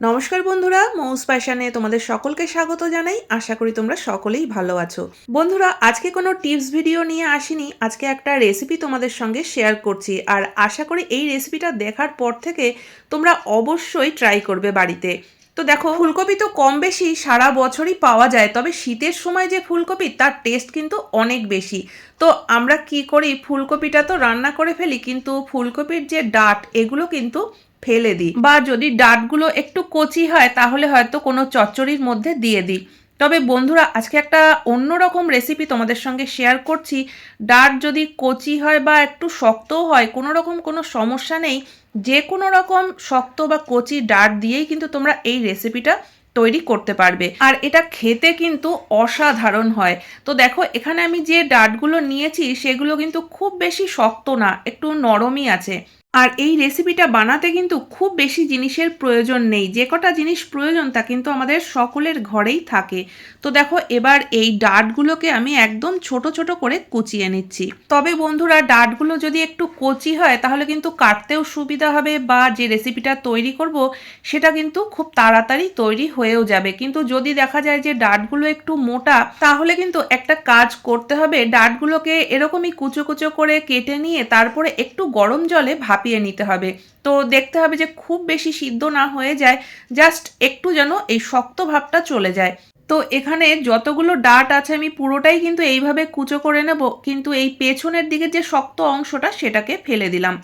নমস্কার বন্ধুরা, মৌস প্যাশানে তোমাদের সকলকে স্বাগত জানাই। আশা করি তোমরা সকলেই ভালো আছো। বন্ধুরা, আজকে কোনো টিপস ভিডিও নিয়ে আসিনি, আজকে একটা রেসিপি তোমাদের সঙ্গে শেয়ার করছি। আর আশা করি এই রেসিপিটা দেখার পর থেকে তোমরা অবশ্যই ট্রাই করবে বাড়িতে। তো দেখো, ফুলকপি তো কম বেশি সারা বছরই পাওয়া যায়, তবে শীতের সময় যে ফুলকপি, তার টেস্ট কিন্তু অনেক বেশি। তো আমরা কি করি, ফুলকপিটা তো রান্না করে ফেলি, কিন্তু ফুলকপির যে ডাট, এগুলো কিন্তু ফেলে দিই। বা যদি ডাটগুলো একটু কচি হয়, তাহলে হয়তো কোনো চচ্চড়ির মধ্যে দিয়ে দিই। তবে বন্ধুরা, আজকে একটা অন্যরকম রেসিপি তোমাদের সঙ্গে শেয়ার করছি। ডাট যদি কচি হয় বা একটু শক্তও হয় কোনো রকম কোনো সমস্যা নেই। যে কোনো রকম শক্ত বা কচি ডাট দিয়েই কিন্তু তোমরা এই রেসিপিটা তৈরি করতে পারবে। আর এটা খেতে কিন্তু অসাধারণ হয়। তো দেখো, এখানে আমি যে ডাটগুলো নিয়েছি, সেগুলো কিন্তু খুব বেশি শক্ত না, একটু নরমই আছে। আর এই রেসিপিটা বানাতে কিন্তু খুব বেশি জিনিসের প্রয়োজন নেই। যে কটা জিনিস প্রয়োজন তা কিন্তু আমাদের সকলের ঘরেই থাকে। তো দেখো, এবার এই ডাটগুলোকে আমি একদম ছোট ছোট করে কুচিয়ে নিচ্ছি। তবে বন্ধুরা, ডাটগুলো যদি একটু কচি হয়, তাহলে কিন্তু কাটতেও সুবিধা হবে বা যে রেসিপিটা তৈরি করব, সেটা কিন্তু খুব তাড়াতাড়ি তৈরি হয়েও যাবে। কিন্তু যদি দেখা যায় যে ডাটগুলো একটু মোটা, তাহলে কিন্তু একটা কাজ করতে হবে। ডাটগুলোকে এরকমই কুচো কুচো করে কেটে নিয়ে তারপরে একটু গরম জলে ভাপিয়ে নিতে হবে। তো দেখতে হবে যে খুব বেশি সিদ্ধ না হয়ে যায় জাস্ট একটু যেন এই শক্ত ভাবটা চলে যায়। তো এখানে যতগুলো ডাট আছে আমি পুরোটাই কিন্তু এইভাবে কুচো করে নেব, কিন্তু এই পেছনের দিকে যে শক্ত অংশটা সেটাকে ফেলে দিলাম।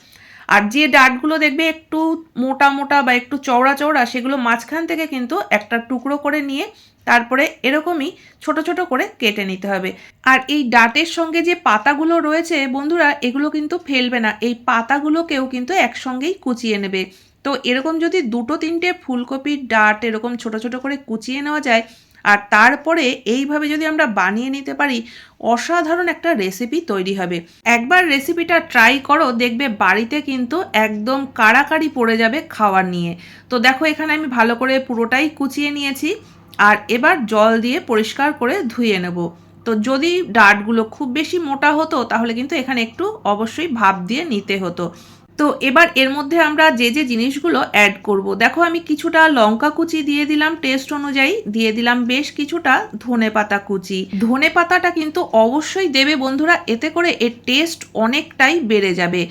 আর যে ডাটগুলো দেখবে একটু মোটা মোটা বা একটু চওড়া চওড়া, সেগুলো মাঝখান থেকে কিন্তু একটা টুকরো করে নিয়ে তারপরে এরকমই ছোট ছোট করে কেটে নিতে হবে। আর এই ডাটের সঙ্গে যে পাতাগুলো রয়েছে, বন্ধুরা, এগুলো কিন্তু ফেলবে না। এই পাতাগুলোকেও কিন্তু একসঙ্গেই কুচিয়ে নেবে। তো এরকম যদি দুটো তিনটে ফুলকপির ডাট এরকম ছোট ছোট করে কুচিয়ে নেওয়া যায় আর তারপরে এইভাবে যদি আমরা বানিয়ে নিতে পারি, অসাধারণ একটা রেসিপি তৈরি হবে। একবার রেসিপিটা ট্রাই করো, দেখবে বাড়িতে কিন্তু একদম কাড়াকাড়ি পড়ে যাবে খাওয়ার নিয়ে। তো দেখো এখানে আমি ভালো করে পুরোটাই কুচিয়ে নিয়েছি। আর এবার জল দিয়ে পরিষ্কার করে ধুয়ে নেব। তো যদি ডাটগুলো খুব বেশি মোটা হতো, তাহলে কিন্তু এখানে একটু অবশ্যই ভাপ দিয়ে নিতে হতো। তো এবার এর মধ্যে আমরা যে যে জিনিসগুলো অ্যাড করব। দেখো আমি কিছুটা লঙ্কা কুচি দিয়ে দিলাম টেস্ট অনুযায়ী দিয়ে দিলাম বেশ কিছুটা ধনে পাতা কুচি। ধনে পাতাটা কিন্তু অবশ্যই দেবে বন্ধুরা, এতে করে এর টেস্ট অনেকটাই বেড়ে যাবে।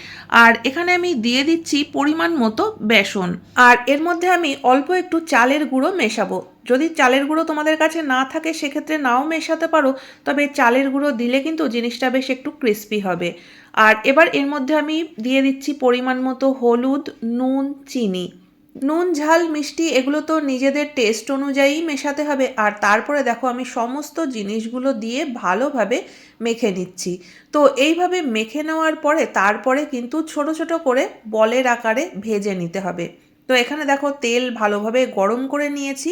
আর এখানে আমি দিয়ে দিচ্ছি পরিমাণ মতো বেসন। আর এর মধ্যে আমি অল্প একটু চালের গুঁড়ো মেশাবো। যদি চালের গুঁড়ো তোমাদের কাছে না থাকে, সেক্ষেত্রে নাও মেশাতে পারো। তবে চালের গুঁড়ো দিলে কিন্তু জিনিসটা বেশ একটু ক্রিস্পি হবে। আর এবার এর মধ্যে আমি দিয়ে দিচ্ছি পরিমাণ মতো হলুদ, নুন, চিনি। নুন, ঝাল, মিষ্টি এগুলো তো নিজেদের টেস্ট অনুযায়ী মেশাতে হবে। আর তারপরে দেখো আমি সমস্ত জিনিসগুলো দিয়ে ভালোভাবে মেখে নিচ্ছি। তো এইভাবে মেখে নেওয়ার পরে তারপরে কিন্তু ছোট ছোট করে বলের আকারে ভেজে নিতে হবে। তো এখানে দেখো তেল ভালোভাবে গরম করে নিয়েছি,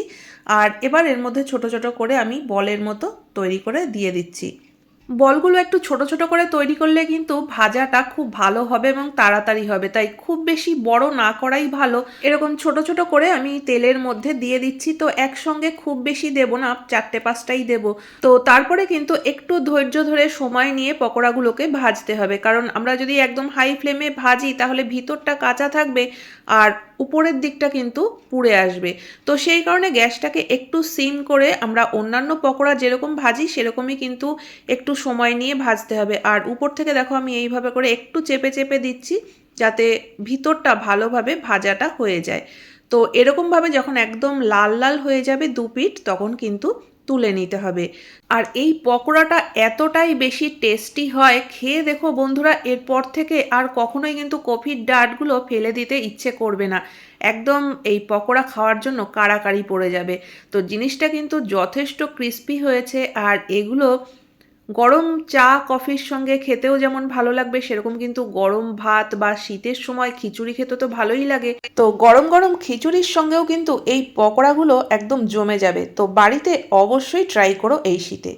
আর এবার এর মধ্যে ছোট ছোট করে আমি বলের মতো তৈরি করে দিয়ে দিচ্ছি। বলগুলো একটু ছোট ছোট করে তৈরি করলে কিন্তু ভাজাটা খুব ভালো হবে এবং তাড়াতাড়ি হবে, তাই খুব বেশি বড় না করাই ভালো। এরকম ছোট ছোট করে আমি তেলের মধ্যে দিয়ে দিচ্ছি, তো একসঙ্গে খুব বেশি দেব না, চারটে পাঁচটাই দেব। তো তারপরে কিন্তু একটু ধৈর্য ধরে সময় নিয়ে পকোড়াগুলোকে ভাজতে হবে, কারণ আমরা যদি একদম হাই ফ্লেমে ভাজি তাহলে ভিতরটা কাঁচা থাকবে, আর উপরের দিকটা কিন্তু পুড়ে আসবে। তো সেই কারণে গ্যাসটাকে একটু সিম করে আমরা অন্যান্য পকোড়া যেরকম ভাজি, সেরকমই কিন্তু একটু সময় নিয়ে ভাজতে হবে। আর উপর থেকে দেখো আমি এইভাবে করে একটু চেপে চেপে দিচ্ছি, যাতে ভিতরটা ভালোভাবে ভাজাটা হয়ে যায়। তো এরকমভাবে যখন একদম লাল লাল হয়ে যাবে দু পিঠ, তখন কিন্তু তুলে নিতে হবে। আর এই পকোড়াটা এতটাই বেশি টেস্টি হয়, খেয়ে দেখো বন্ধুরা, এরপর থেকে আর কখনোই কিন্তু কফির ডাটগুলো ফেলে দিতে ইচ্ছে করবে না। একদম এই পকোড়া খাওয়ার জন্য কাড়াকাড়ি পড়ে যাবে। তো জিনিসটা কিন্তু যথেষ্ট ক্রিস্পি হয়েছে আর এগুলো গরম চা, কফির সঙ্গে খেতেও যেমন ভালো লাগবে, সেরকম কিন্তু গরম ভাত বা শীতের সময় খিচুড়ি খেতে তো ভালোই লাগে। তো গরম গরম খিচুড়ির সঙ্গেও কিন্তু এই পকোড়াগুলো একদম জমে যাবে। তো বাড়িতে অবশ্যই ট্রাই করো এই শীতে।